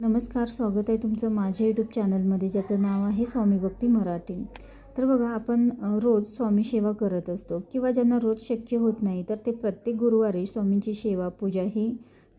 नमस्कार स्वागत आहे तुमचं माझ्या यूट्यूब चॅनलमध्ये ज्याचं नाव आहे स्वामी भक्ती मराठी. तर बघा आपण रोज स्वामी सेवा करत असतो किंवा ज्यांना रोज शक्य होत नाही तर ते प्रत्येक गुरुवारी स्वामींची सेवा पूजा ही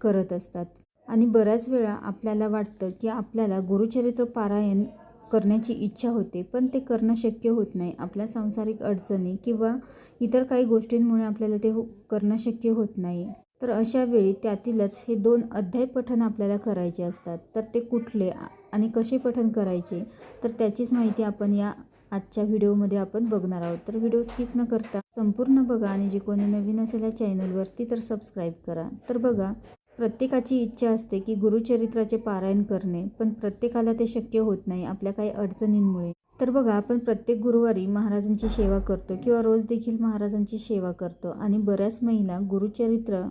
करत असतात. आणि बऱ्याच वेळा आपल्याला वाटतं की आपल्याला गुरुचरित्र पारायण करण्याची इच्छा होते पण ते करणं शक्य होत नाही. आपल्या सांसारिक अडचणी किंवा इतर काही गोष्टींमुळे आपल्याला ते हो करणं शक्य होत नाही. तर अशा वेळी त्यातीलच हे दोन अध्याय पठण आपल्याला करायचे असतात. तर ते कुठले आणि कसे पठण करायचे? तर त्याचीच माहिती आपण या आजच्या व्हिडिओमध्ये आपण बघणार आहोत. तर व्हिडिओ स्किप न करता संपूर्ण बघा आणि जे कोणी नवीन असेल या चॅनलवरती तर सबस्क्राईब करा. तर बघा प्रत्येकाची इच्छा असते की गुरुचरित्राचे पारायण करणे पण प्रत्येकाला ते शक्य होत नाही आपल्या काही अडचणींमुळे. तर बघा आपण प्रत्येक गुरुवारी महाराजांची सेवा करतो किंवा रोज देखील महाराजांची सेवा करतो आणि बऱ्याच महिला गुरुचरित्र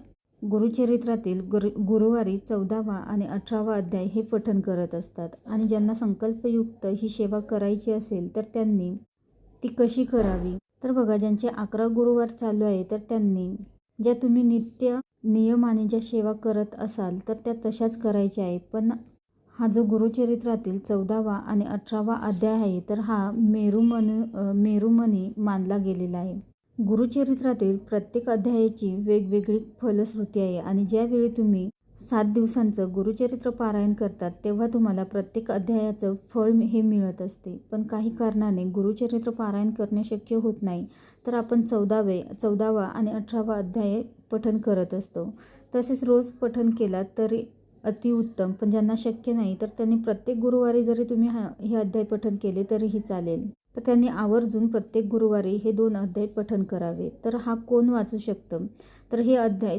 गुरुचरित्रातील गुरु गुरुवारी चौदावा आणि अठरावा अध्याय हे पठन करत असतात. आणि ज्यांना संकल्पयुक्त ही सेवा करायची असेल तर त्यांनी ती कशी करावी? तर बघा ज्यांचे अकरा गुरुवार चालू आहे तर त्यांनी ज्या तुम्ही नित्य नियमाने ज्या सेवा करत असाल तर त्या तशाच करायच्या आहे. पण हा जो गुरुचरित्रातील चौदावा आणि अठरावा अध्याय आहे तर हा मेरुमन मेरुमनी मानला गेलेला आहे. गुरुचरित्रातील प्रत्येक अध्यायाची वेगवेगळी फलश्रुती आहे आणि ज्यावेळी तुम्ही सात दिवसांचं गुरुचरित्र पारायण करतात तेव्हा तुम्हाला प्रत्येक अध्यायाचं फळ हे मिळत असते. पण काही कारणाने गुरुचरित्र पारायण करणे शक्य होत नाही तर आपण चौदावे चौदावा आणि अठरावा अध्याय पठन करत असतो. तसेच रोज पठन केला तरी अतिउत्तम पण ज्यांना शक्य नाही तर त्यांनी प्रत्येक गुरुवारी जरी तुम्ही हा हे अध्याय पठन केले तरीही चालेल. तर त्यांनी आवर्जून प्रत्येक गुरुवारी हे दोन अध्याय पठन करावे. तर हा कोण वाचू शकतं? तर हे अध्याय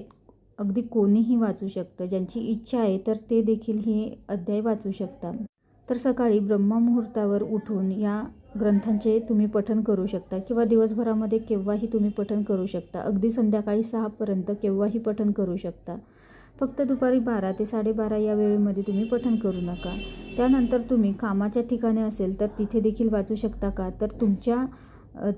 अगदी कोणीही वाचू शकतं. ज्यांची इच्छा आहे तर ते देखील हे अध्याय वाचू शकता. तर सकाळी ब्रह्ममुहूर्तावर उठून या ग्रंथांचे तुम्ही पठन करू शकता किंवा दिवसभरामध्ये केव्हाही तुम्ही पठन करू शकता. अगदी संध्याकाळी सहापर्यंत केव्हाही पठन करू शकता. फक्त दुपारी बारा ते साडेबारा या वेळेमध्ये तुम्ही पठण करू नका. त्यानंतर तुम्ही कामाच्या ठिकाणी असेल तर तिथे देखील वाचू शकता का? तर तुमच्या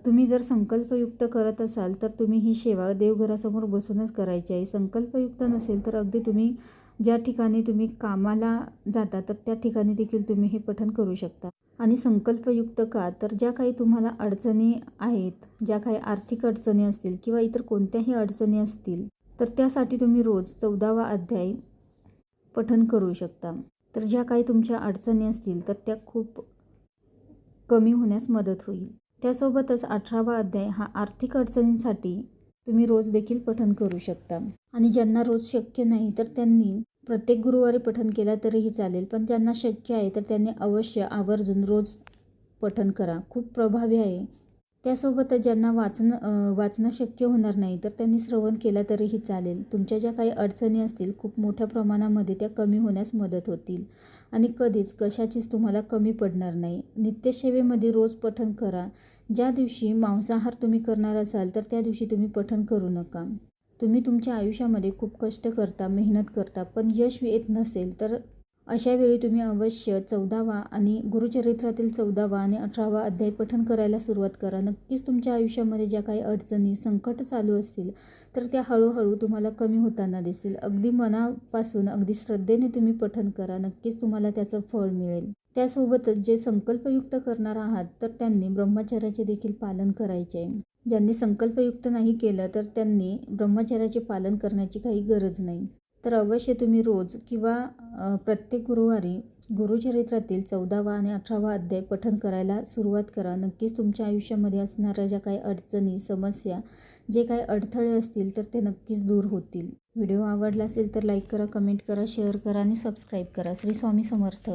तुम्ही जर संकल्पयुक्त करत असाल तर तुम्ही ही सेवा देवघरासमोर बसूनच करायची आहे. संकल्पयुक्त नसेल तर अगदी तुम्ही ज्या ठिकाणी तुम्ही कामाला जाता तर त्या ठिकाणी देखील तुम्ही हे पठण करू शकता. आणि संकल्पयुक्त का? तर ज्या काही तुम्हाला अडचणी आहेत ज्या काही आर्थिक अडचणी असतील किंवा इतर कोणत्याही अडचणी असतील तर त्यासाठी तुम्ही रोज चौदावा अध्याय पठन करू शकता. तर ज्या काही तुमच्या अडचणी असतील तर त्या खूप कमी होण्यास मदत होईल. त्यासोबतच अठरावा अध्याय हा आर्थिक अडचणींसाठी तुम्ही रोज देखील पठन करू शकता. आणि ज्यांना रोज शक्य नाही तर त्यांनी प्रत्येक गुरुवारी पठन केला तरीही चालेल. पण ज्यांना शक्य आहे तर त्यांनी अवश्य आवर्जून रोज पठन करा. खूप प्रभावी आहे. त्यासोबतच ज्यांना वाचणं वाचणं शक्य होणार नाही तर त्यांनी श्रवण केला तरीही चालेल. तुमच्या ज्या काही अडचणी असतील खूप मोठ्या प्रमाणामध्ये त्या कमी होण्यास मदत होतील. आणि कधीच कशाचीच तुम्हाला कमी पडणार नाही. नित्यसेवेमध्ये रोज पठण करा. ज्या दिवशी मांसाहार तुम्ही करणार असाल तर त्या दिवशी तुम्ही पठण करू नका. तुम्ही तुमच्या आयुष्यामध्ये खूप कष्ट करता मेहनत करता पण यश येत नसेल तर अशावेळी तुम्ही अवश्य चौदावा आणि गुरुचरित्रातील चौदावा आणि अठरावा अध्याय पठण करायला सुरुवात करा. नक्कीच तुमच्या आयुष्यामध्ये ज्या काही अडचणी संकट चालू असतील तर त्या हळूहळू तुम्हाला कमी होताना दिसतील. अगदी मनापासून अगदी श्रद्धेने तुम्ही पठण करा. नक्कीच तुम्हाला त्याचं फळ मिळेल. त्यासोबतच जे संकल्पयुक्त करणार आहात तर त्यांनी ब्रह्मचर्याचे देखील पालन करायचे. आहे ज्यांनी संकल्पयुक्त नाही केलं तर त्यांनी ब्रह्मचर्याचे पालन करण्याची काही गरज नाही. तर अवश्य तुम्ही रोज किंवा प्रत्येक गुरुवारी गुरुचरित्रातील चौदावा आणि अठरावा अध्याय पठन करायला सुरुवात करा. नक्कीच तुमच्या आयुष्यामध्ये असणाऱ्या ज्या काही अडचणी समस्या जे काही अडथळे असतील तर ते नक्कीच दूर होतील. व्हिडिओ आवडला असेल तर लाईक करा कमेंट करा शेअर करा आणि सबस्क्राईब करा. श्री स्वामी समर्थ.